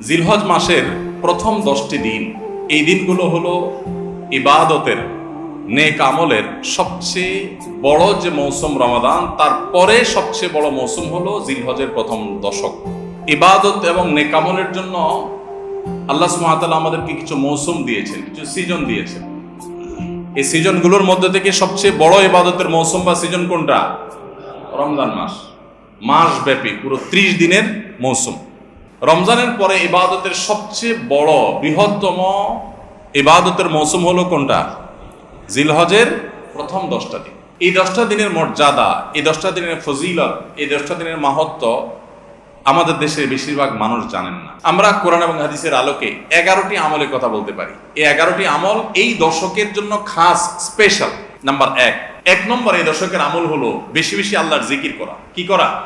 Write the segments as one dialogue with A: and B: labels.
A: জিলহজ মাসের প্রথম দশটি দিন, এই দিনগুলো হলো ইবাদতের, নেক আমলের সবচেয়ে বড় যে মৌসুম রমাদান তারপরে সবচেয়ে বড় মৌসুম হলো জিলহজের প্রথম দশক। ইবাদত এবং নেক আমলের জন্য আল্লাহ সুমাতাল আমাদেরকে কিছু মৌসুম দিয়েছেন, কিছু সিজন দিয়েছেন। এই সিজনগুলোর মধ্যে থেকে সবচেয়ে বড় ইবাদতের মৌসুম বা সিজন কোনটা? রমজান মাস। মাস ব্যাপী পুরো ত্রিশ দিনের মৌসুম। রমজানের পরে ইবাদতের সবচেয়ে বড় বৃহত্তম ইবাদতের মৌসুম হলো কোনটা? জিলহজের প্রথম দশটা দিন। এই দশটা দিনের মর্যাদা, এই দশটা দিনের ফজিলত, এই দশটা দিনের মাহাত্ম আমাদের দেশের বেশিরভাগ মানুষ জানেন না। আমরা কোরআন এবং হাদিসের আলোকে এগারোটি আমলের কথা বলতে পারি। এই এগারোটি আমল এই দশকের জন্য খাস, স্পেশাল। নাম্বার এক। এক নম্বর এই দশকের আমল হলো বেশি বেশি আল্লাহর জিকির করা। কি করা?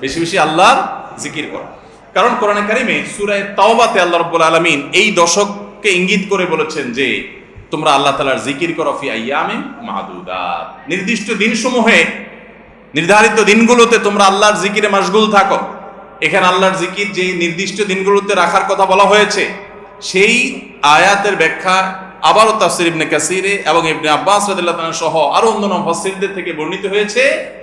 A: বেশি বেশি আল্লাহর জিকির করা। কারণ কোরআনে কারিমে সুরায় তাওবাতে আল্লাহ রব্বুল আলমিন এই দশককে ইঙ্গিত করে বলেছেন যে তোমরা আল্লাহ তালার জিকির করো ফি আইয়ামে মাহদুদাত। নির্দিষ্ট দিনসমূহে, নির্ধারিত দিনগুলোতে তোমরা আল্লাহর জিকিরে মাশগুল থাকো। এখানে আল্লাহর জিকির যে নির্দিষ্ট দিনগুলোতে রাখার কথা বলা হয়েছে, সেই আয়াতের ব্যাখ্যা আবারও তাফসির ইবনে কাসিরে এবং ইবনে আব্বাস রাদিয়াল্লাহু তাআলা সহ আরও অন্যান্য মুফাসসিরদের থেকে বর্ণিত হয়েছে।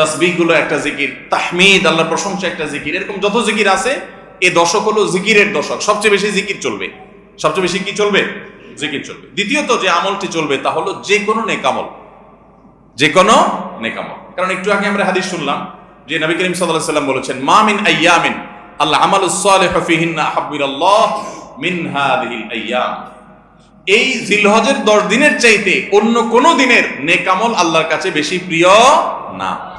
A: তসবিগুলো একটা জিকির, তাহমিদ, আল্লাহর প্রশংসা একটা জিকির। এরকম যত জিকির আছে, এ দশক হলো জিকিরের দশক। সবচেয়ে বেশি জিকির চলবে। সবচেয়ে বেশি কি চলবে? জিকির চলবে। দ্বিতীয়ত যে আমলটি চলবে তা হলো যে কোনো নেকামল যে কোনো নেকামল কারণ একটু আগে আমরা হাদিস শুনলাম যে নবী করিম আলাইহি সাল্লাম বলেছেন, মা মিন আইয়ামিন আল্লাহ সালিহু ফিহিন্না আহাব্বু ইলাল্লাহ মিন হাদিহিল আইয়াম। এই জিলহজের দশ দিনের চাইতে অন্য কোন দিনের নেকামল আল্লাহর কাছে বেশি প্রিয় না।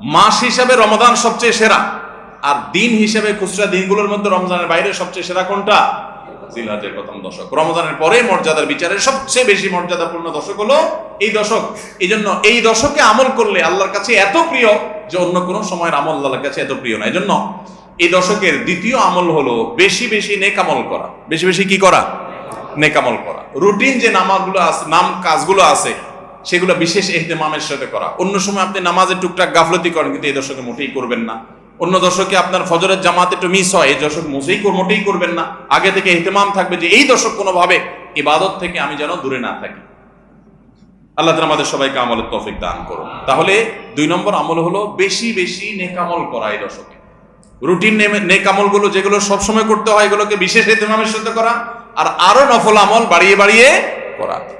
A: মাস হিসাবে রমজান সবচেয়ে সেরা। আর দিন হিসাবে খুচরা দিনগুলোর মধ্যে রমজানের বাইরে সবচেয়ে সেরা কোনটা? জিলহজের প্রথম দশক। রমজানের পরে মর্যাদার বিচারে সবচেয়ে বেশি মর্যাদাপূর্ণ দশক হলো এই দশক। এই জন্য এই দশকে আমল করলে আল্লাহর কাছে এত প্রিয় যে অন্য কোনো সময়ের আমল আল্লাহর কাছে এত প্রিয় না। এই জন্য এই দশকের দ্বিতীয় আমল হলো বেশি বেশি নেকামল করা। বেশি বেশি কি করা? নেকামল করা। রুটিন যে নামাজগুলো আছে নাম কাজগুলো আছে সেগুলো বিশেষ এহতেমামের সাথে করা। অন্য সময় আপনি নামাজের টুকটাক গাফলতি করেন, কিন্তু এই দশকে মোটেই করবেন না। অন্য দশকে আপনার ফজরের জামাত একটু মিস হয়, এই দশক মোটেই কর- মোটেই করবেন না। আগে থেকে এহতেমাম থাকবে যে এই দশক কোনোভাবে ইবাদত থেকে আমি যেন দূরে না থাকি। আল্লাহ তাআলা আমাদের সবাইকে আমলের তৌফিক দান করুন। তাহলে দুই নম্বর আমল হলো বেশি বেশি নেকামল করা এই দশকে রুটিন নেক আমলগুলো যেগুলো সবসময় করতে হয়, এগুলোকে বিশেষ এহতেমামের সাথে করা, আর আরও নফল আমল বাড়িয়ে বাড়িয়ে করা।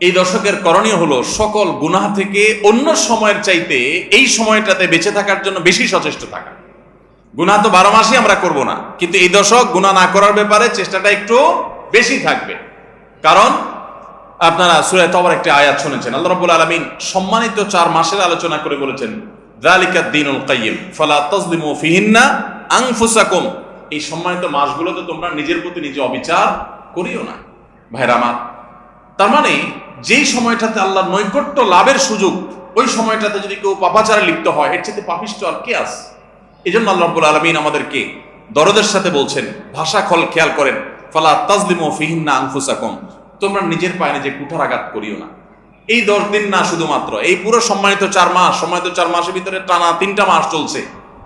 A: এই দশকের করণীয় হলো সকল গুনাহ থেকে অন্য সময়ের চাইতে এই সময়টাতে বেঁচে থাকার জন্য বেশি সচেষ্ট থাকা। গুনাহ তো বারো মাসই আমরা করব না, কিন্তু এই দশক গুনাহ না করার ব্যাপারে চেষ্টাটা একটু বেশি থাকবে। কারণ আপনারা সুরায় তবর একটি আয়াত শুনেছেন, আল্লাহ রাব্বুল আলামিন সম্মানিত চার মাসের আলোচনা করে বলেছেন, যালিকা দ্বীনুল কাইয়িম ফালা তাজলিমু ফিহিন্না আনফুসাকুম। এই সম্মানিত মাসগুলোতে তোমরা নিজের প্রতি নিজে অবিচার করিও না। ভাইরা আমার, তার মানে যেই সময়টাতে আল্লাহর নৈকট্য লাভের সুযোগ, ওই সময়টাতে যদি কেউ পাপাচারে লিপ্ত হয়, এর চেয়ে পাপিষ্ট আর কে আছে? এই জন্য আল্লাহ আলামিন আমাদেরকে দরদের সাথে বলছেন, ভাষা খল খেয়াল করেন, ফালা তাজলিমু ফিহিন্না আনফুসাকুম। তোমরা নিজের পায়ে নিজে কুঠার আঘাত করিও না। এই দশ দিন না শুধুমাত্র, এই পুরো সম্মানিত চার মাস, সম্মানিত চার মাসের ভিতরে টানা তিনটা মাস চলছে।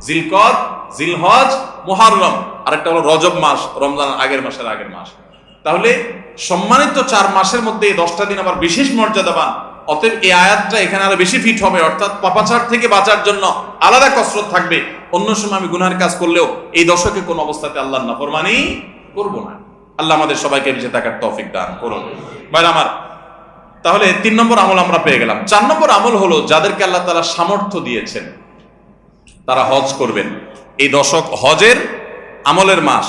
A: জিলকদ, জিলহজ, মুহাররম। আরেকটা হলো রজব মাস রমজান আগের মাসের আগের মাস। তাহলে সম্মানিত চার মাসের মধ্যে এই দশটা দিন আবার বিশেষ মর্যাদা মর্যাদাবান। অতএব এই আয়াতটা এখানে আরও বেশি ফিট হবে, অর্থাৎ পাপাচার থেকে বাঁচার জন্য আলাদা কসরত থাকবে। অন্য সময় আমি গুনার কাজ করলেও এই দশকে কোন অবস্থাতে আল্লাহ নাফরমানি করব না। আল্লাহ আমাদের সবাইকে বেঁচে থাকার তৌফিক দান করুন। ভাই আমার, তাহলে তিন নম্বর আমল আমরা পেয়ে গেলাম। চার নম্বর আমল হলো যাদেরকে আল্লাহ তালা সামর্থ্য দিয়েছেন, তারা হজ করবেন। এই দশক হজের আমলের মাস।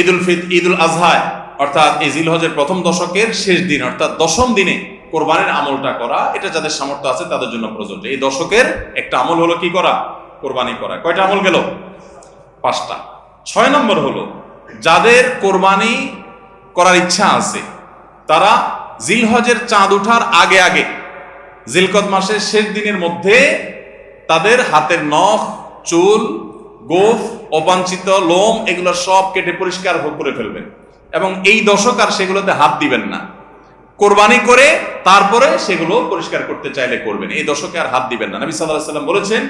A: ঈদুল ফিত, ঈদুল আজহায় অর্থাৎ এই জিলহজের প্রথম দশকের শেষ দিন, অর্থাৎ দশম দিনে কোরবানির আমলটা করা, এটা যাদের সামর্থ্য আছে তাদের জন্য প্রযোজ্য। এই দশকের একটা আমল হলো কি করা? কোরবানি করা। কয়টা আমল গেল? পাঁচটা। ছয় নম্বর হলো, যাদের কোরবানি করার ইচ্ছা আছে, তারা জিলহজের চাঁদ ওঠার আগে আগে, জিলকদ মাসের শেষ দিনের মধ্যে তাদের হাতের নখ, চুল গোফ, অবাঞ্ছিত, লোম, এগুলো সব কেটে পরিষ্কার করে ফেলবেন। এবং এই দশক আর সেগুলোতে হাত দিবেন না। কোরবানি করে তারপরে সেগুলো পরিষ্কার করতে চাইলে করবেন। এই দশকে আর হাত দিবেন না। নবী আলাইহি সাল্লাম বলেছেন,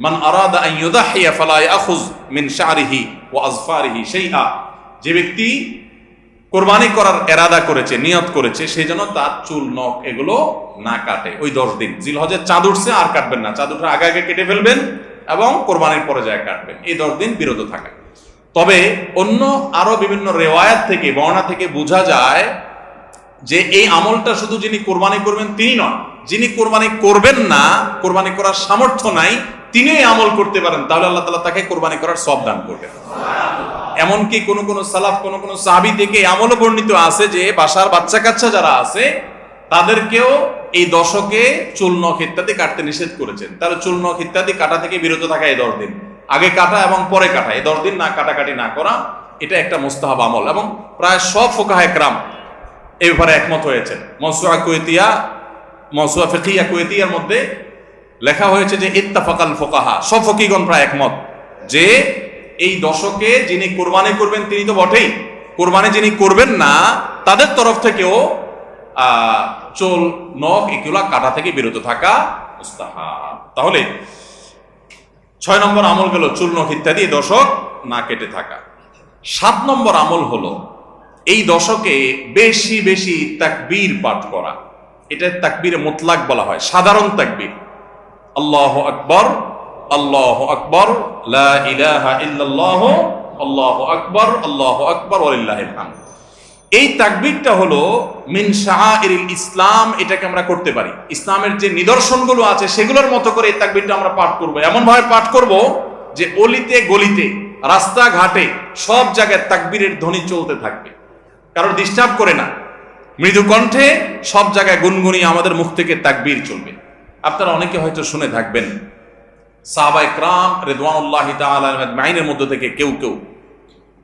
A: মান আরাদা আন ইউদাহিয়া ফালা ইয়াখুজ মিন শারিহি ওয়া আজফারিহি শাইআ। যে ব্যক্তি কোরবানি করার এরাদা করেছে, নিয়ত করেছে সেই জন্য তার চুল, নখ এগুলো না কাটে। ওই দশ দিন। জিলহজের চাঁদ উঠছে, আর কাটবেন না। চাঁদ উঠার আগে আগে কেটে ফেলবেন। এবং কোরবানির পরে যায় কাটবেন এই দশ দিন বিরত থাকা। তবে অন্য আরও বিভিন্ন রেওয়ায়াত থেকে বর্ণা থেকে বোঝা যায় যে এই আমলটা শুধু যিনি কোরবানি করবেন তিনি নন, যিনি কোরবানি করবেন না, কোরবানি করার সামর্থ্য নাই, তিনি আমল করতে পারেন, তাহলে আল্লাহ তালা তাকে কোরবানি করার সব দান করবেন। এমনকি কোন কোন সালাফ, কোন কোন সাহাবি থেকে এই আমলও বর্ণিত আছে যে বাসার বাচ্চা কাচ্চা যারা আছে, তাদেরকেও এই দশকে চুল নখ ইত্যাদি কাটতে নিষেধ করেছেন। তাহলে চুল নখ ইত্যাদি কাটা থেকে বিরত থাকা এই দশ দিন। আগে কাটা এবং পরে কাটা। এই দশ দিন না কাটাকাটি না করা, এটা একটা মুস্তাহাব আমল। এবং প্রায় সব ফোকাহ একরাম এই ব্যাপারে একমত হয়েছেন। মনসুয়া কুয়েতিয়া মনসুয়া ফিকিয়া কুয়েতিয়ার মধ্যে লেখা হয়েছে যে ইত্তাফাকাল ফোকাহা। সব ফকিগণ প্রায় একমত যে এই দশকে যিনি কোরবানি করবেন তিনি তো বটেই। কোরবানি যিনি করবেন না, তাদের তরফ থেকেও চোল, নখ এগুলা কাটা থেকে বিরত থাকা তাহলে ছয় নম্বর আমল গেল চুল, নখ ইত্যাদি, দশক না কেটে থাকা। সাত নম্বর আমল হলো এই দশকে বেশি বেশি তাকবীর পাঠ করা। এটা তাকবীরে মোতলাক বলা হয়, সাধারণ তাকবীর। আল্লাহ আকবর আল্লাহ আকবর ইলাহা ইল্লাল্লাহ, আল্লাহ আকবর আল্লাহ আকবর হামদ। এই তাকবীরটা হলো মিন শাআইরিল ইসলাম, এটাকে আমরা করতে পারি। ইসলামের যে নিদর্শনগুলো আছে, সেগুলোর মতো করে এই তাকবীরটা আমরা পাঠ করব। এমন ভাবে পাঠ করব যে অলিতে, গলিতে, রাস্তাঘাটে, সব জায়গায় তাকবীরের ধ্বনি চলতে থাকবে। কারোর ডিস্টার্ব করে না। মৃদু কণ্ঠে সব জায়গায় গুনগুনি আমাদের মুখ থেকে তাকবীর চলবে। আপনারা অনেকে হয়তো শুনে থাকবেন সাহাবা ইকরাম রেদওয়ানুল্লাহ মাইনের মধ্যে থেকে কেউ কেউ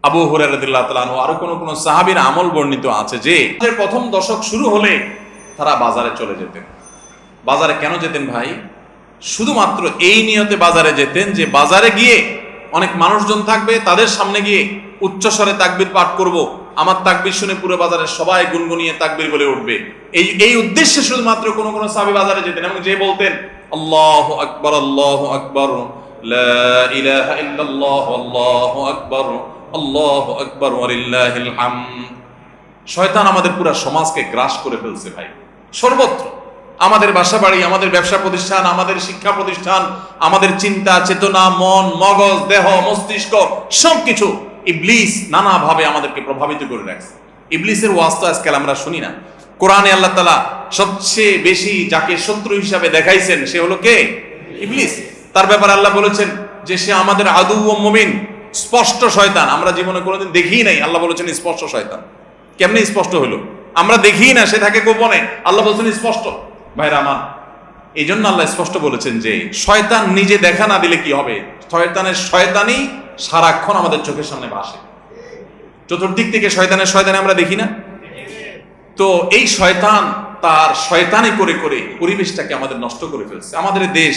A: আবু হুরারদিল্লাহ আরও কোন কোন সাহাবীর আমল বর্ণিত আছে যে প্রথম দশক শুরু হলে তারা বাজারে চলে যেতেন। বাজারে কেন যেতেন ভাই? শুধুমাত্র এই নিয়তে বাজারে যেতেন যে বাজারে গিয়ে অনেক মানুষজন থাকবে, তাদের সামনে গিয়ে উচ্চস্বরে তাকবির পাঠ করব, আমার তাকবির শুনে পুরো বাজারে সবাই গুনগুনিয়ে তাকবির বলে উঠবে। এই এই উদ্দেশ্যে শুধুমাত্র কোন কোন সাহাবী বাজারে যেতেন এবং যে বলতেন, আল্লাহ আকবর আল্লাহ আকবর। লা ইলাহা ইল্লাল্লাহ, আল্লাহু আকবর আল্লাহু আকবর, ওয়ালিল্লাহিল হামদ। শয়তান আমাদের পুরো সমাজকে গ্রাস করে ফেলছে ভাই। সর্বত্র। আমাদের বাসা বাড়ি, আমাদের ব্যবসা প্রতিষ্ঠান, আমাদের শিক্ষা প্রতিষ্ঠান, আমাদের চিন্তা, চেতনা, মন, মগজ, দেহ, মস্তিষ্ক, সবকিছু ইবলিস নানাভাবে আমাদেরকে প্রভাবিত করে রাখছে। ইবলিসের ওয়াজ তো আজকাল আমরা শুনি না। কোরআনে আল্লাহ তালা সবচেয়ে বেশি যাকে শত্রু হিসাবে দেখাইছেন, সে হলো কে? ইবলিস। তার ব্যাপারে আল্লাহ বলেছেন যে সে আমাদের আদু ও মমিন, স্পষ্ট শয়তান। আমরা জীবনে কোনোদিন দেখিই নাই, আল্লাহ বলেছেন স্পষ্ট শয়তান। কেমনে স্পষ্ট হলো? আমরা দেখি না, সে থাকে গোপনে। আল্লাহ বলছেন স্পষ্ট। ভাইরা আমার এই জন্য আল্লাহ স্পষ্ট বলেছেন যে শয়তান নিজে দেখা না দিলে কি হবে? শয়তানের শয়তানি সারাক্ষণ আমাদের চোখের সামনে ভাসে চতুর্দিক থেকে শয়তানের শয়তানে আমরা দেখি না? তো এই শয়তান তার শয়তানি করে করে পরিবেশটাকে আমাদের নষ্ট করে ফেলছে। আমাদের দেশ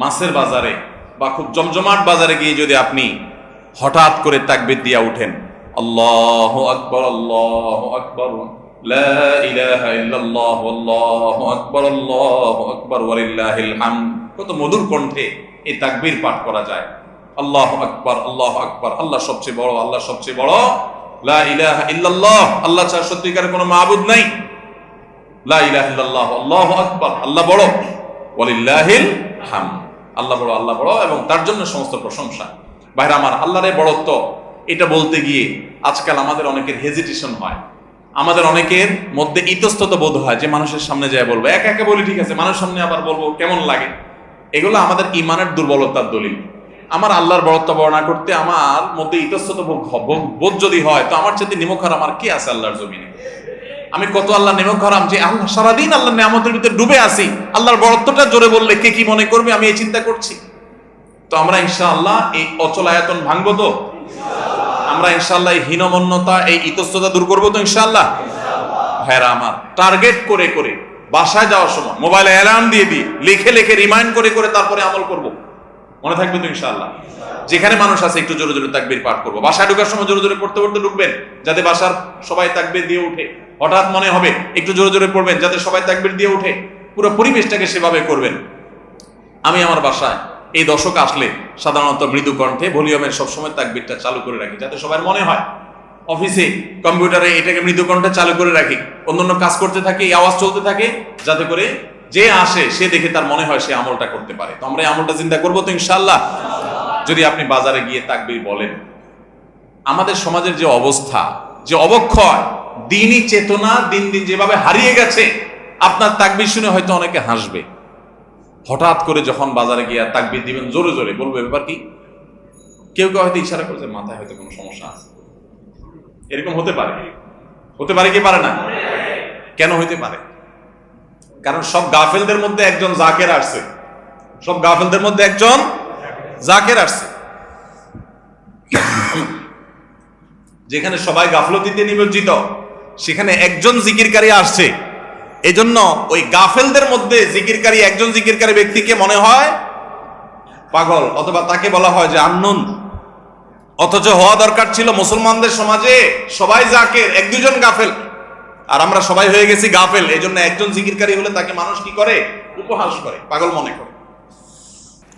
A: মাছের বাজারে বা খুব জমজমাট বাজারে গিয়ে যদি আপনি হঠাৎ করে তাকবির দিয়া উঠেন, আল্লাহ আকবর আল্লাহ আকবর আল্লাহু আকবার আল্লাহু আকবার কত মধুর কণ্ঠে এই তাকবীর পাঠ করা যায়। আল্লাহু আকবার আল্লাহু আকবার, আল্লাহ সবচেয়ে বড়, আল্লাহ সবচেয়ে বড় আল্লাহ ছাড়া সত্যিকার কোনো মাবুদ নাই। ইলাহা ইল্লাল্লাহ আল্লাহ বড়, ওয়ালিল্লাহিল হামদ। আল্লাহ বড় আল্লাহ বড়, এবং তার জন্য সমস্ত প্রশংসা। ভাইরা, আমার আল্লাহরে বড়ত্ব, এটা বলতে গিয়ে আজকাল আমাদের অনেকের হেজিটেশন হয়। আমাদের অনেকের মধ্যে ইতস্তত বোধ হয় যে মানুষের সামনে যায় বলব, একা একা বলি, ঠিক আছে, মানুষের সামনে আবার বলব, কেমন লাগে? এগুলো আমাদের ইমানের দুর্বলতার দলিল। আমার আল্লাহর বড়ত্ব বর্ণনা করতে আমার মধ্যে ইতস্তত বোধ যদি হয়, তো আমার চেয়ে নিমখার আমার কে আছে আল্লাহর জমিনে? আমি কত আল্লাহ নেমক হারাম যে আল্লাহ সারাদিন আল্লাহ নিয়ামতের ভিতরে ডুবে আছি। আল্লাহর বড়ত্বটা জোরে বললে কে কি মনে করবে? আমি এই চিন্তা করছি। তো আমরা ইনশাআল্লাহ এই অচল আয়তন ভাঙবো তো? আমরা ইনশাআল্লাহ এই হীনমন্যতা, এই ইতস্ততা দূর করব তো ইনশাআল্লাহ? ভাইরা আমার, টার্গেট করে করে, বাসায় যাওয়ার সময়, মোবাইলে অ্যালার্ম দিয়ে দিই, লিখে লিখে, রিমাইন্ড করে করে তারপরে আমল করব। মনে থাকবে তো ইনশাআল্লাহ। যেখানে মানুষ আছে, একটু জোরে জোরে তাকবির পাঠ করব। বাসায় ঢুকার সময় জোরে জোরে পড়তে পড়তে ঢুকবেন, যাতে বাসার সবাই তাকবির দিয়ে উঠে। হঠাৎ মনে হবে, একটু জোরে জোরে পড়বেন, যাতে সবাই তাকবির দিয়ে উঠে। পুরো পরিবেশটাকে সেভাবে করবেন। আমি আমার বাসায় এই দশক আসলে সাধারণত মৃদু কণ্ঠে ভলিউমের সবসময় তাকবিরটা চালু করে রাখি, যাতে সবার মনে হয়, অফিসে, কম্পিউটারে এটাকে মৃদু কণ্ঠে চালু করে রাখি। অন্যান্য কাজ করতে থাকি, এই আওয়াজ চলতে থাকে, যাতে করে যে আসে, সে দেখে তার মনে হয় সে আমলটা করতে পারে। তো আমরা আমলটা চিন্তা করব তো ইনশাল্লাহ যদি আপনি বাজারে গিয়ে তাকবির বলেন, আমাদের সমাজের যে অবস্থা, যে অবক্ষয়, দিনই চেতনা দিন দিন যেভাবে হারিয়ে গেছে, আপনার তাকবির শুনে হয়তো অনেকে হাসবে। হঠাৎ করে যখন বাজারে গিয়ে তাকবির দিবেন, জোরে জোরে বলবে ব্যাপার কি? কেউ কেউ হয়তো ইশারা করছে, মাথায় হয়তো কোনো সমস্যা আছে। এরকম হতে পারে। হতে পারে কি পারে না? কেন হইতে পারে? কারণ সব গাফেলদের মধ্যে একজন জাকের আসছে। সব গাফেলদের মধ্যে একজন জাকের আসছে। যেখানে সবাই গাফলতিতে নিমজ্জিত, সেখানে একজন জিকিরকারী আসছে। এজন্য ওই গাফেলদের মধ্যে জিকিরকারী একজন জিকিরকারী ব্যক্তিকে মনে হয় পাগল, অথবা তাকে বলা হয় যে আন্নুন। অথচ হওয়া দরকার ছিল মুসলমানদের সমাজে সবাই জাকের, এক দুজন গাফেল। আর আমরা সবাই হয়ে গেছি গাফেল। এই জন্য একজন জিকিরকারী হলে তাকে মানুষ কি করে? উপহাস করে, পাগল মনে করে।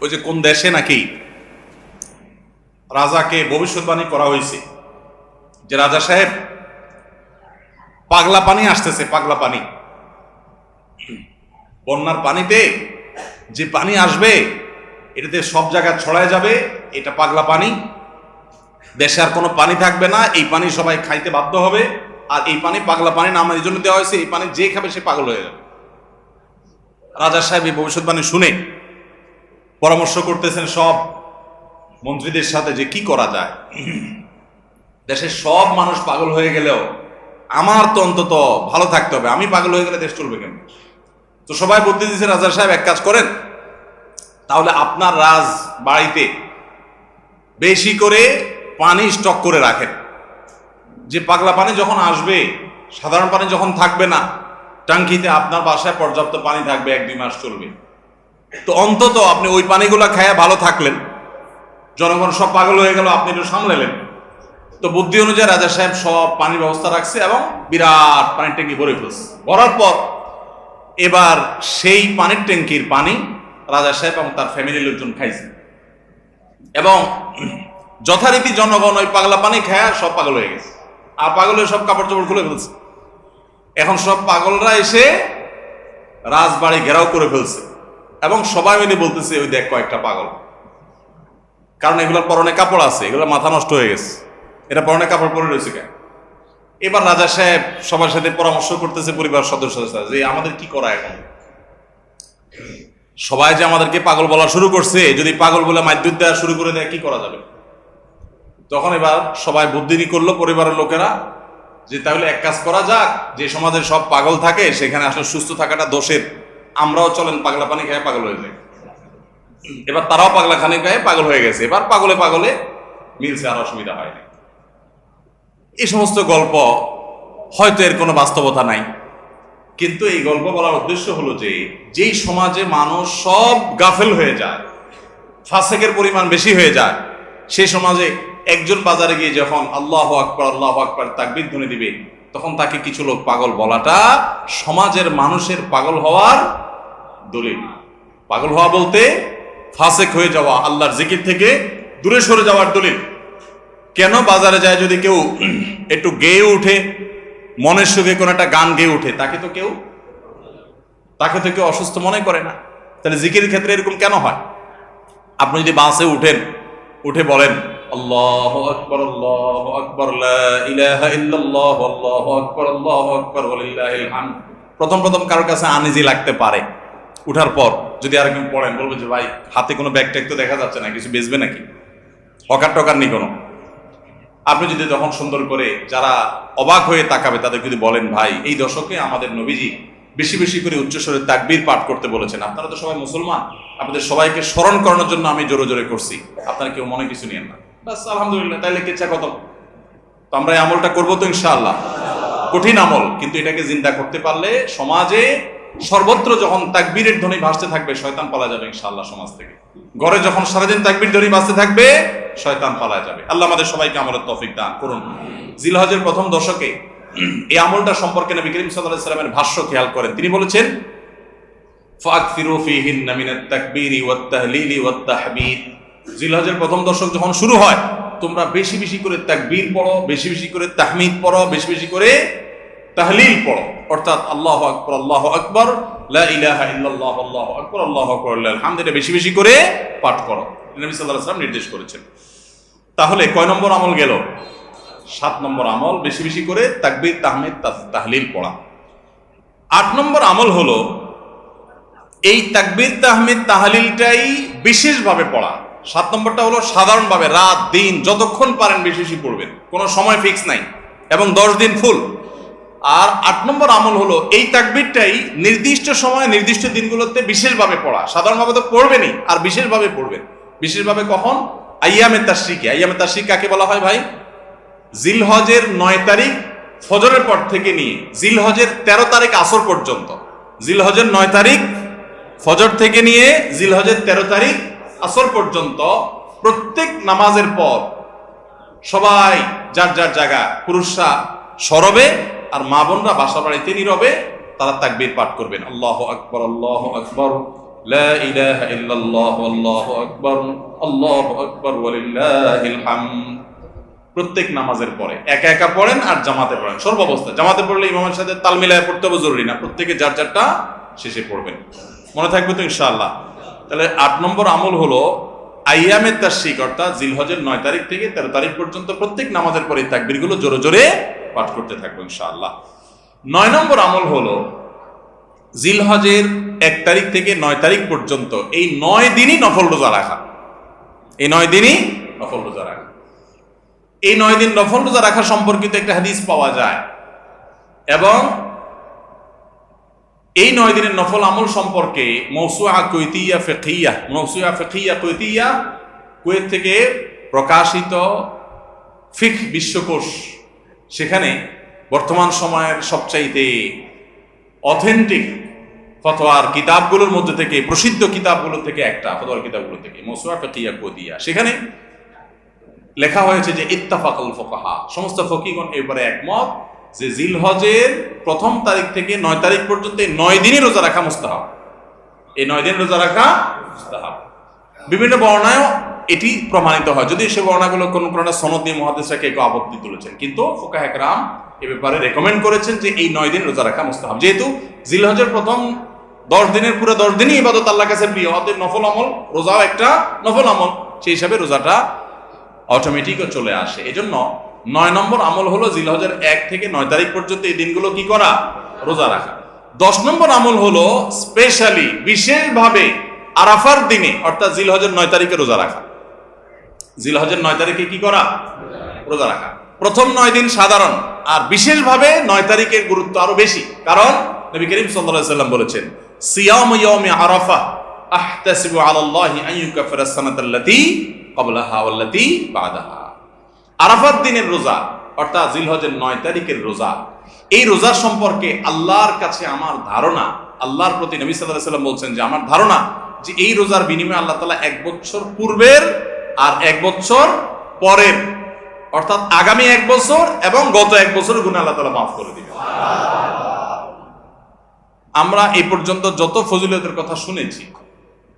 A: ওই যে কোন দেশে নাকি রাজাকে ভবিষ্যৎবাণী করা হয়েছে, যে রাজা সাহেব, পাগলা পানি আসতেছে, পাগলা পানি। বন্যার পানিতে যে পানি আসবে, এটাতে সব জায়গায় ছড়ায় যাবে, এটা পাগলা পানি। দেশে আর কোনো পানি থাকবে না, এই পানি সবাই খাইতে বাধ্য হবে। আর এই পানি পাগলা পানি নাম এই জন্য দেওয়া হয়েছে, এই পানি যে খাবে সে পাগল হয়ে যাবে। রাজা সাহেব এই ভবিষ্যৎবাণী শুনে পরামর্শ করতেছেন সব মন্ত্রীদের সাথে যে কি করা যায়। দেশের সব মানুষ পাগল হয়ে গেলেও আমার তো অন্তত ভালো থাকতে হবে, আমি পাগল হয়ে গেলে দেশ চলবে কেন তো সবাই বুদ্ধি দিচ্ছে রাজা সাহেব, এক কাজ করেন। তাহলে আপনার রাজ বাড়িতে বেশি করে পানি স্টক করে রাখেন। যে পাগলা পানি যখন আসবে, সাধারণ পানি যখন থাকবে না, টাঙ্কিতে আপনার বাসায় পর্যাপ্ত পানি থাকবে, এক দুই মাস চলবে। তো অন্তত আপনি ওই পানিগুলো খায়া ভালো থাকলেন। জনগণ সব পাগল হয়ে গেল, আপনি একটু সামলালেন। তো বুদ্ধি অনুযায়ী রাজা সাহেব সব পানির ব্যবস্থা রাখছে এবং বিরাট পানির ট্যাঙ্কি ভরে ফেলছে। ভরার পর এবার সেই পানির ট্যাঙ্কির পানি রাজা সাহেব এবং তার ফ্যামিলির লোকজন খাইছে। এবং যথারীতি জনগণ ওই পাগলা পানি খায় সব পাগল হয়ে গেছে। আর পাগলের সব কাপড় চোপড় খুলে ফেলছে। এখন সব পাগলরা এসে রাজবাড়ি ঘেরাও করে ফেলছে। এবং সবাই মিলে বলতেছে, ওই দেখ কয়েকটা পাগল। কারণ এগুলোর পরনে কাপড় আছে, এগুলো মাথা নষ্ট হয়ে গেছে। এটা পরনে কাপড় পরে রয়েছে কেন? এবার রাজা সাহেব সবার সাথে পরামর্শ করতেছে পরিবার সদস্যদের সাথে, যে আমাদের কি করা এখন? সবাই যে আমাদেরকে পাগল বলা শুরু করছে, যদি পাগল বলে মাধ্যম দেওয়া শুরু করে দেয়, কি করা যাবে? তখন এবার সবাই বুদ্ধিনি করল পরিবারের লোকেরা? যে তাহলে এক কাজ করা যাক, যে সমাজে সব পাগল থাকে, সেখানে আসলে সুস্থ থাকাটা দোষের। আমরাও চলেন পাগলা পানি খেয়ে পাগল হয়ে যাই। এবার তারাও পাগলা খানি খায় পাগল হয়ে গেছে। এবার পাগলে পাগলে মিলছে আর অসুবিধা হয়নি এই সমস্ত গল্প হয়তো এর কোনো বাস্তবতা নাই। কিন্তু এই গল্প বলার উদ্দেশ্য হলো যে, যেই সমাজে মানুষ সব গাফেল হয়ে যায়, ফাসেকের পরিমাণ বেশি হয়ে যায় সেই সমাজে একজন বাজারে গিয়ে যখন আল্লাহ আকবর আল্লাহ আকবর তাকবির ধ্বনি দিবে, তখন তাকে কিছু লোক পাগল বলাটা সমাজের মানুষের পাগল হওয়ার দলিল। পাগল হওয়া বলতে ফাসেক হয়ে যাওয়া, আল্লাহর জিকির থেকে দূরে সরে যাওয়ার দলিল। কেন বাজারে যায় যদি কেউ একটু গেয়ে উঠে, মনের সুখে কোনো একটা গান গেয়ে উঠে, তাকে তো কেউ, তাকে তো কেউ অসুস্থ মনে করে না। তাহলে জিকির ক্ষেত্রে এরকম কেন হয়? আপনি যদি বাসে উঠেন, উঠে বলেন আল্লাহ আকবর আল্লাহ আকবর ইলাহা ইল্লাল্লাহ, আল্লাহু আকবর আল্লাহু আকবর, ওয়ালিল্লাহিল হামদ। প্রথম প্রথম কারোর কাছে আনইজি লাগতে পারে। উঠার পর যদি আর আরেকজন পড়েন, বলবে যে, ভাই, হাতে কোনো ব্যাগ ট্যাগ তো দেখা যাচ্ছে না, কিছু বেচবে নাকি? হকার টকার নি কোনো আপনি যদি তখন সুন্দর করে যারা অবাক হয়ে তাকাবে তাদের যদি বলেন, ভাই, এই দশকে আমাদের নবীজি বেশি বেশি করে উচ্চস্বরে তাকবীর পাঠ করতে বলেছেন, আপনারা তো সবাই মুসলমান, আপনাদের সবাইকে স্মরণ করানোর জন্য আমি জোরে জোরে করছি, আপনারা কেউ মনে কিছু নিয়েন না। বাস, আলহামদুলিল্লাহ, তাইলে কেচ্ছা কত তো আমরা এই আমলটা করব তো ইনশাআল্লাহ। কঠিন আমল, কিন্তু এটাকে জিন্দা করতে পারলে সমাজে সর্বত্র যখন তাকবীরের ধ্বনি ভাসতে থাকবে, শয়তান পালা যাবে ইনশাআল্লাহ সমাজ থেকে। ঘরে যখন সারাদিন তাকবীর ধ্বনি ভাসতে থাকবে, শয়তান পালা যাবে। আল্লাহ আমাদের সবাইকে আমলের তৌফিক দান করুন। জিলহজের প্রথম দশকে এই আমলটা সম্পর্কে নবী করিম আলাইহি সাল্লামের ভাষ্য খেয়াল করেন। তিনি বলেছেন, ফাকফিরু ফিহিন্না মিনাত তাকবীরি ওয়াত তাহলিলি ওয়াত তাহমিদ। জিলহজের প্রথম দর্শক যখন শুরু হয়, তোমরা বেশি বেশি করে তাকবীর পড়ো, বেশি বেশি করে তাহমিদ পড়ো, বেশি বেশি করে তাহলিল পড়ো। অর্থাৎ আল্লাহ আকবর আল্লাহ আকবর আল্লাহু আকবর আল্লাহু আকবর আলহামদুলিল্লাহ বেশি বেশি করে পাঠ করো নবী সাল্লাল্লাহু সাল্লাম নির্দেশ করেছেন। তাহলে কয় নম্বর আমল গেল? সাত নম্বর আমল, বেশি বেশি করে তাকবীর, তাহমিদ তাহলিল পড়া। আট নম্বর আমল হলো, এই তাকবীর, তাহমিদ, তাহলিলটাই বিশেষভাবে পড়া। সাত নম্বরটা হলো সাধারণভাবে রাত, দিন, যতক্ষণ পারেন বেশি বেশি পড়বেন। কোনো সময় ফিক্স নাই এবং দশ দিন ফুল। আর আট নম্বর আমল হলো এই তাকবিরটাই নির্দিষ্ট সময় নির্দিষ্ট দিনগুলোতে বিশেষভাবে পড়া। সাধারণভাবে তো পড়বেনই, আর বিশেষভাবে পড়বেন। বিশেষভাবে কখন? আইয়ামে তাশরিকে। আইয়ামে তাশরিক কাকে বলা হয় ভাই? জিলহজের নয় তারিখ ফজরের পর থেকে নিয়ে, জিলহজের তেরো তারিখ আসর পর্যন্ত। জিলহজের নয় তারিখ ফজর থেকে নিয়ে, জিলহজের তেরো তারিখ আসর পর্যন্ত প্রত্যেক নামাজের পর সবাই যার যার জায়গা পুরুষরা সরবে আর মা বোনরা বাসা বাড়িতে নীরবে, তারা তাকবীর পাঠ করবেন। আল্লাহ আকবর আল্লাহ আকবর। প্রত্যেক নামাজের পরে একা একা পড়েন আর জামাতে পড়েন। সর্বাবস্থা, জামাতে পড়লে ইমামের সাথে তাল মিলায় পড়তে হবে, জরুরি না। প্রত্যেকে যার যারটা শেষে পড়বেন। মনে থাকবে তো ইনশাআল্লাহ। তাহলে আট নম্বর আমল হলো আইয়ামের তাশরিক, অর্থাৎ জিলহজের নয় তারিখ থেকে তেরো তারিখ পর্যন্ত প্রত্যেক নামাজের পরে তাকবীরগুলো জোরে জোরে পাঠ করতে থাকব ইনশাআল্লাহ। নয় নম্বর আমল হলো জিলহজের এক তারিখ থেকে নয় তারিখ পর্যন্ত এই নয় দিনই নফল রোজা রাখা। এই নয় দিনই নফল রোজা রাখা। এই নয় দিন নফল রোজা রাখা সম্পর্কিত একটা হাদিস পাওয়া যায়। এবং এই নয় দিনের নফল আমল সম্পর্কে মৌসুয়া কৈতিয়া ফেকিয়া মৌসুয়া ফেকিয়া কৈতিয়া কুয়েত থেকে প্রকাশিত ফিক বিশ্বকোষ, সেখানে বর্তমান সময়ের সবচাইতে অথেন্টিক ফতোয়ার কিতাবগুলোর মধ্যে থেকে, প্রসিদ্ধ কিতাবগুলো থেকে একটা, ফতোয়ার কিতাবগুলো থেকে, মৌসুয়া ফেকিয়া কৈতিয়া সেখানে লেখা হয়েছে যে ইত্তাফাকুল ফোকাহা, সমস্ত ফকিগণ এবারে একমত যে জিলহজের প্রথম তারিখ থেকে নয় তারিখ পর্যন্ত এই নয় দিনই রোজা রাখা মুস্তাহাব। এই নয় দিন রোজা রাখা মুস্তাহাব। বিভিন্ন বর্ণায় এটি প্রমাণিত হয়। যদি সে বর্ণাগুলো কোনো কারণে সনদ দিয়ে মহাদেশরা কেউ কেউ আপত্তি তুলেছেন। কিন্তু ফোকা একরাম এ ব্যাপারে রেকমেন্ড করেছেন যে এই নয় দিন রোজা রাখা মুস্তাহাব। যেহেতু জিলহজের প্রথম দশ দিনের পুরো দশ দিনই ইবাদত আল্লাহ কাছে প্রিয়। অতএব নফল আমল, রোজাও একটা নফল আমল। সেই হিসাবে রোজাটা অটোমেটিকও চলে আসে। এজন্য নয় নম্বর আমল হলো জিলহজের এক থেকে নয় তারিখ পর্যন্ত এই দিনগুলো কি করা? রোজা রাখা। দশ নম্বর আমল হলো স্পেশালি বিশেষভাবে আরাফার দিনে, অর্থাৎ জিলহজের নয় তারিখে রোজা রাখা। জিলহজের নয় তারিখে কি করা? রোজা রাখা। প্রথম নয় দিন সাধারণ, আর বিশেষভাবে নয় তারিখের গুরুত্ব আরও বেশি। কারণ নবী করিম সাল্লাম বলেছেন, সিয়াম ইয়াউমি আরাফা আহতাসিবু আলাল্লাহি আন সানাতাল্লাতী ক্বাবলাহা ওয়াল্লাতী বাদাহা। আরাফাত দিনের রোজা, অর্থাৎ জিলহজের নয় তারিখের রোজা, এই রোজার সম্পর্কে আল্লাহর কাছে আমার ধারণা, আল্লাহর প্রতি নবী আলাইহি সাল্লাম বলছেন যে আমার ধারণা যে এই রোজার বিনিময়ে আল্লাহ তাআলা এক বছর পূর্বের আর এক বছর পরের, অর্থাৎ আগামী এক বছর এবং গত এক বছর গুণ আল্লাহ তালা মাফ করে দিবেন। আমরা এই পর্যন্ত যত ফজিলতের কথা শুনেছি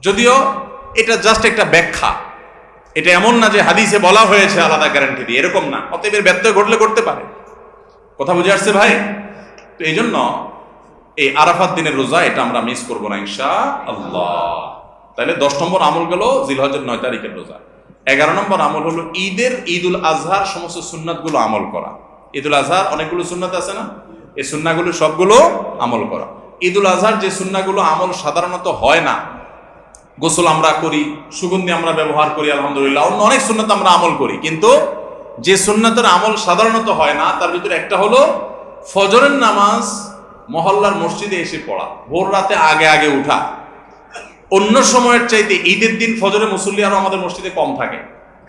A: যদিও এটা জাস্ট একটা ব্যাখ্যা। এটা এমন না যে হাদিসে বলা হয়েছে আলাদা গ্যারান্টি দিয়ে, এরকম না। অতএব এর ব্যত্যয় ঘটলে করতে পারে। কথা বুঝে আসছে ভাই? তো এই জন্য এই আরাফাত দিনের রোজা, এটা আমরা মিস করব না ইনশা আল্লাহ তাহলে দশ নম্বর আমল গেল জিলহজের নয় তারিখের রোজা। এগারো নম্বর আমল হলো ঈদের ঈদ উল আজহার সমস্ত সুন্নাতগুলো আমল করা। ঈদ উল আজহার অনেকগুলো সুন্নাত আছে না? এই সুন্নাগুলো সবগুলো আমল করা। ঈদ উল আজহার যে সুন্নাগুলো আমল সাধারণত হয় না গোসল আমরা করি, সুগন্ধি আমরা ব্যবহার করি, আলহামদুলিল্লাহ। অন্য অনেক সুন্নত আমরা আমল করি, কিন্তু যে সুন্নতের আমল সাধারণত হয় না, তার ভিতরে একটা হলো ফজরের নামাজ মহল্লার মসজিদে এসে পড়া, ভোর রাতে আগে আগে উঠা। অন্য সময়ের চাইতে ঈদের দিন ফজরে মুসল্লি আরও আমাদের মসজিদে কম থাকে,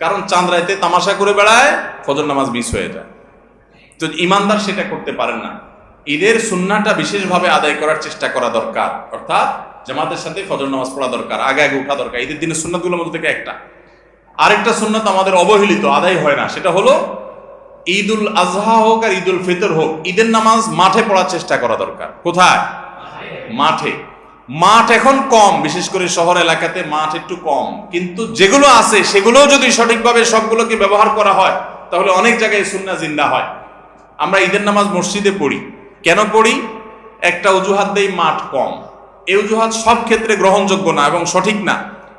A: কারণ চাঁদ রাইতে তামাশা করে বেড়ায়, ফজর নামাজ মিস হয়ে যায়। তো ইমানদার সেটা করতে পারেন না। ঈদের সুন্নাটা বিশেষভাবে আদায় করার চেষ্টা করা দরকার, অর্থাৎ জামাতের সাথে ফজর নামাজ পড়া দরকার, আগে আগে উঠা দরকার। ঈদের দিনের সুন্নাতগুলোর মধ্যে থেকে একটা। আরেকটা সুন্নাত আমাদের অবহেলিত, আদায় হয় না। সেটা হলো ঈদুল আজহা হোক আর ঈদুল ফিতর হোক, ঈদের নামাজ মাঠে পড়ার চেষ্টা করা দরকার। কোথায়? মাঠে। মাঠ এখন কম, বিশেষ করে শহর এলাকাতে মাঠ একটু কম। কিন্তু যেগুলো আছে, সেগুলোও যদি সঠিকভাবে সবগুলোকে ব্যবহার করা হয়, তাহলে অনেক জায়গায় সুন্না জিন্দা হয়। আমরা ঈদের নামাজ মসজিদে পড়ি। কেন পড়ি? একটা অজুহাত দেই মাঠ কম। এই অজুহাত সব ক্ষেত্রে গ্রহণযোগ্য না এবং সঠিক না।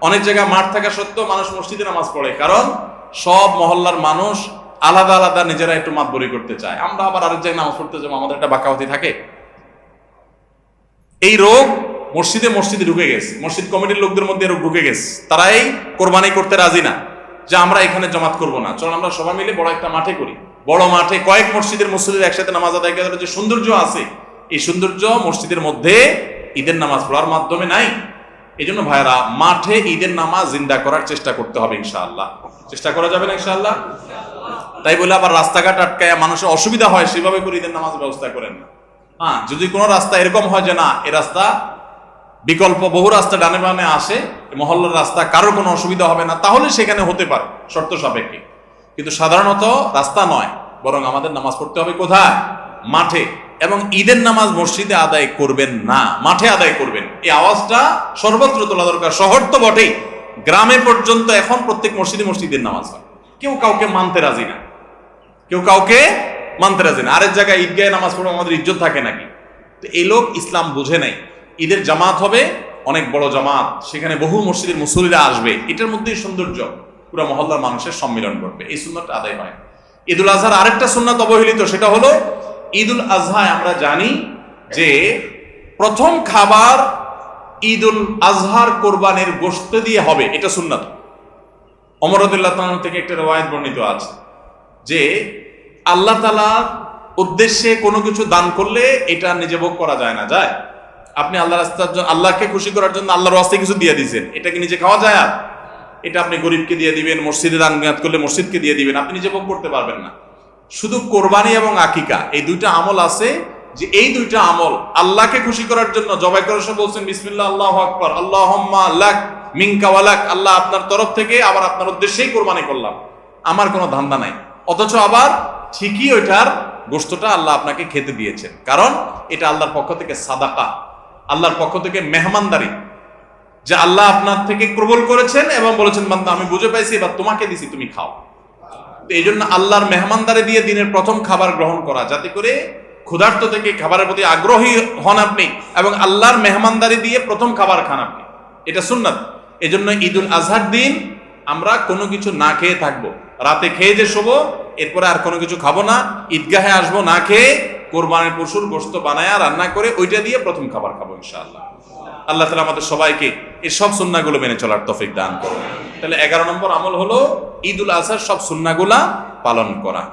A: অনেক জায়গায় মাঠ থাকা সত্ত্বেও মানুষ মসজিদে নামাজ পড়ে, কারণ সব মহল্লার মানুষ আলাদা আলাদা নিজেরা একটু মাতবরি করতে চায়। আমরা আবার আরেক জায়গায় নামাজ পড়তে যাব, আমাদের একটা বাকাওয়াতি থাকে। এই রোগ মসজিদে মসজিদে ঢুকে গেছে। মসজিদ কমিটির লোকদের মধ্যে রোগ ঢুকে গেছে। তারাই কোরবানি করতে রাজি না, যে আমরা এখানে জমাত করব না। চল আমরা সবাই মিলে বড় একটা মাঠে করি। বড় মাঠে কয়েক মসজিদের মসজিদের একসাথে নামাজ আদায় করার যে সৌন্দর্য আছে, এই সৌন্দর্য মসজিদের মধ্যে ঈদের নামাজ পড়ার মাধ্যমে নাই। এই জন্য ভাইরা মাঠে ঈদের নামাজ জিন্দা করার চেষ্টা করতে হবে ইনশাআল্লাহ। চেষ্টা করা যাবে না ইনশাআল্লাহ? তাই বলে আবার রাস্তাঘাট আটকায় মানুষের অসুবিধা হয়, সেভাবে করে ঈদের নামাজ ব্যবস্থা করেন না। হ্যাঁ যদি কোনো রাস্তা এরকম হয় যে না, এ রাস্তা বিকল্প, বহু রাস্তা ডানে বামে আসে মহল্লার রাস্তা কারোর কোনো অসুবিধা হবে না, তাহলে সেখানে হতে পারে, শর্ত সাপেক্ষে। কিন্তু সাধারণত রাস্তা নয়, বরং আমাদের নামাজ পড়তে হবে কোথায়? মাঠে। এবং ঈদের নামাজ মসজিদে আদায় করবেন না, মাঠে আদায় করবেন। এই আওয়াজটা সর্বত্র তোলা দরকার। শহর তো বটেই। গ্রামে পর্যন্ত এখন প্রত্যেক মসজিদে মসজিদের নামাজ হয়। কেউ কাউকে মানতে রাজি না। কেউ কাউকে মানতে রাজি না। আরেক জায়গায় ঈদগাহে নামাজ পড়ে আমাদের ইজ্জত থাকে নাকি? তো এই লোক ইসলাম বুঝে নাই। ঈদের জামাত হবে, অনেক বড় জামাত। সেখানে বহু মসজিদের মুসল্লিরা আসবে। এটার মধ্যেই সৌন্দর্য। পুরো মহল্লার মানুষের সম্মিলন করবে এই সুন্নতটা আদায় হয়। ঈদুল আজহার আরেকটা সুন্নাত অবহেলিত। সেটা হলো ঈদুল আজহায় আমরা জানি যে প্রথম খাবার ঈদুল আজহার কোরবানের গোশত দিয়ে হবে, এটা সুন্নাত। অমরদুল্লাহ থেকে একটা রেওয়ায়ত বর্ণিত আছে যে আল্লাহ তালার উদ্দেশ্যে কোনো কিছু দান করলে এটা নিজে ভোগ করা যায় না, যায়। আপনি আল্লাহ রাস্তার জন্য, আল্লাহকে খুশি করার জন্য আল্লাহর রাস্তায় কিছু দিয়ে দিয়েছেন, এটা কি নিজে খাওয়া যায়? আর এটা আপনি গরিবকে দিয়ে দিবেন, মসজিদে দান করলে মসজিদকে দিয়ে দিবেন, আপনি নিজে ভোগ করতে পারবেন না। শুধু কোরবানি এবং আকিকা, এই দুইটা আমল আছে যে এই দুইটা আমল আল্লাহকে খুশি করার জন্য, জবাই করার সময় বলছেন, বিসমিল্লাহ, আল্লাহ আকবর আল্লাহ লাক মিঙ্কা ওয়ালাক আল্লাহ আপনার তরফ থেকে আবার আপনার উদ্দেশ্যেই কোরবানি করলাম। আমার কোনো ধান্দা নাই। অথচ আবার ঠিকই ওইটার গোস্তটা আল্লাহ আপনাকে খেতে দিয়েছেন। কারণ এটা আল্লাহর পক্ষ থেকে সাদাকা, আল্লাহর পক্ষ থেকে মেহমানদারি, যে আল্লাহ আপনার থেকে কবুল করেছেন এবং বলেছেন, বান্দা, আমি বুঝে পাইছি, এবার তোমাকে দিছি, তুমি খাও। এই জন্য আল্লাহর মেহমানদারি দিয়ে দিনের প্রথম খাবার গ্রহণ করা, যাতে করে ক্ষুধার্ত থেকে খাবারের প্রতি আগ্রহী হন আপনি এবং আল্লাহর মেহমানদারি দিয়ে প্রথম খাবার খান আপনি। এটা সুন্নাত। এই জন্য ঈদুল আজহার দিন আমরা কোনো কিছু না খেয়ে থাকব। রাতে খেয়ে যে শোবো, এরপরে আর কোনো কিছু খাব না। ঈদগাহে আসব না খেয়ে, কোরবানির পশুর গোস্ত বানায়া রান্না করে ওইটা দিয়ে প্রথম খাবার খাব ইনশাআল্লাহ। আল্লাহ তালা আমাদের সবাইকে এই সব সুন্নাগুলো মেনে চলার তফিক দান করো তাহলে এগারো নম্বর আমল হলো ঈদুল আজহার সব সুন্নাগুলা পালন করা।